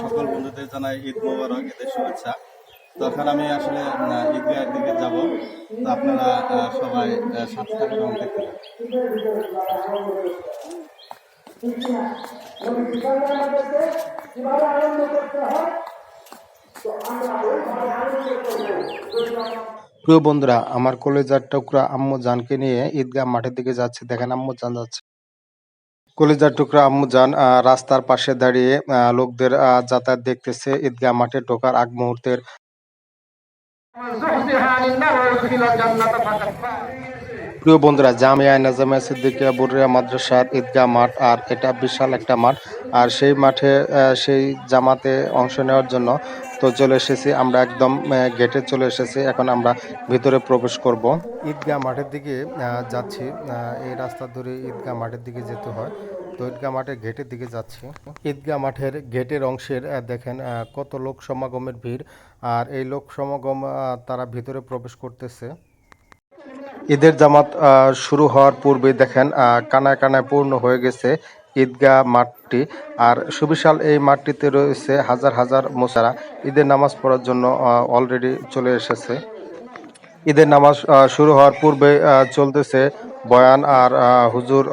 সকল বন্ধুদের জানাই ঈদ মোবারক, ঈদের শুভেচ্ছা। তখন আমি আসলে ঈদগাহের দিকে যাব। তো আপনারা সবাই সাথে এবং দেখতে প্রিয় বন্ধুরা, আমার কলেজার টুকরা আম্মু জানকে নিয়ে ঈদগাহ মাঠের দিকে যাচ্ছে। দেখেন, আম্মু জান যাচ্ছে। কলেজার টুকরা আম্মু আহ, রাস্তার পাশে দাঁড়িয়ে লোকদের যাতায়াত দেখতেছে। ঈদগাহ মাঠে ঢোকার আগ মুহূর্তের প্রিয় বন্ধুরা জামিয়া নাজামিয়া সিদ্দিকিয়া বুরিয়া মাদ্রাসার ঈদগাহ মাঠ আর এটা বিশাল একটা মাঠ। আর সেই মাঠে সেই জামাতে অংশ নেওয়ার জন্য তো চলে এসেছি, আমরা একদম গেটে চলে এসেছি, এখন আমরা ভিতরে প্রবেশ করব। ঈদগাহ মাঠের দিকে যাচ্ছি এই রাস্তা ধরে ঈদগাহ মাঠের দিকে যেতে হয়। তো ঈদগাহ মাঠের গেটের দিকে যাচ্ছি। ঈদগাহ মাঠের গেটের অংশের দেখেন কত লোক সমাগমের ভিড়, আর এই লোক সমাগম তারা ভিতরে প্রবেশ করতেছে। ঈদের জামাত শুরু হওয়ার পূর্বে দেখেন কানায় কানায় পূর্ণ হয়ে গেছে। ঈদগাহ মাঠটি। আর সুবিশাল এই মাঠটিতে রয়েছে হাজার হাজার মোসারা ঈদের নামাজ পড়ার জন্য অলরেডি চলে এসেছে। ঈদের নামাজ শুরু হওয়ার পূর্বে চলতেছে বয়ান আর হুজুর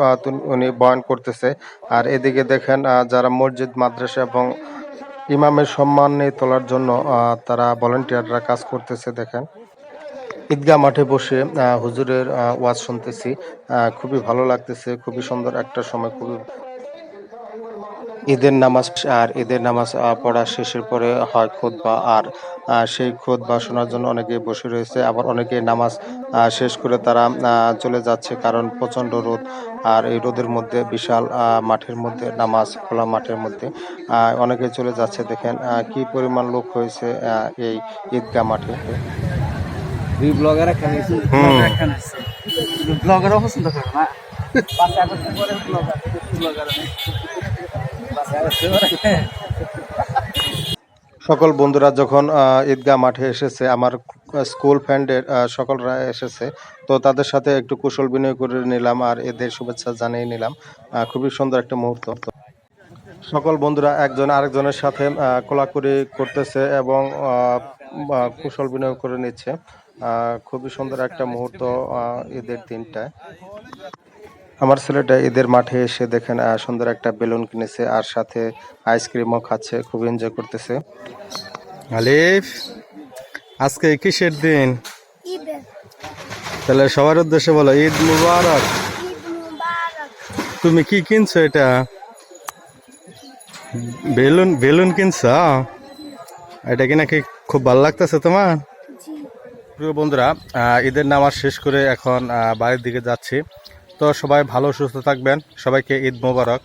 উনি বয়ান করতেছে। আর এদিকে দেখেন যারা মসজিদ, মাদ্রাসা এবং ইমামের সম্মান তোলার জন্য তারা ভলেন্টিয়াররা কাজ করতেছে, দেখেন। ঈদগাহ মাঠে বসে হুজুরের ওয়াজ শুনতেছি। খুবই ভালো লাগতেছে, খুবই সুন্দর একটা সময়, খুবই ঈদের নামাজ আর ঈদের নামাজ পড়া শেষের পরে হয় খুতবা। আর সেই খুতবা শোনার জন্য অনেকে বসে রয়েছে। আবার অনেকে নামাজ শেষ করে তারা চলে যাচ্ছে কারণ প্রচণ্ড রোদ। আর এই রোদের মধ্যে বিশাল মাঠের মধ্যে নামাজ খোলা মাঠের মধ্যে অনেকে চলে যাচ্ছে। দেখেন কি পরিমাণ লোক হয়েছে এই ঈদগাহ মাঠে। ব্লগার ব্লগারও পছন্দ করে না। সকল বন্ধুরা যখন ঈদগাহ মাঠে এসেছে, আমার স্কুল ফ্রেন্ডের সকলরা এসেছে, তো তাদের সাথে একটু কুশল বিনিময় করে নিলাম আর এদের শুভেচ্ছা জানিয়ে নিলাম। খুবই সুন্দর একটা মুহূর্ত। সকল বন্ধুরা একজন আরেকজনের সাথে কোলাকুলি করতেছে এবং কুশল বিনিময় করে নিচ্ছে। খুবই সুন্দর একটা মুহূর্ত ঈদের দিনটায় আমার ছেলেটা ঈদের মাঠে এসে দেখেন সুন্দর একটা বেলুন কিনেছে আর সাথে আইসক্রিমও খাচ্ছে খুব এনজয় করতেছে। আলিফ আজকে কিসের দিন? তাহলে সবার উদ্দেশ্যে বলো ঈদ মুবারক। তুমি কি কিনছো এটা? বেলুন বেলুন কিনছো? এটা কি নাকি খুব ভালো লাগতেছে তোমার? প্রিয় বন্ধুরা আহ, ঈদের নামাজ শেষ করে এখন আহ, বাড়ির দিকে যাচ্ছি। তো সবাই ভালো সুস্থ থাকবেন। সবাইকে ঈদ মোবারক।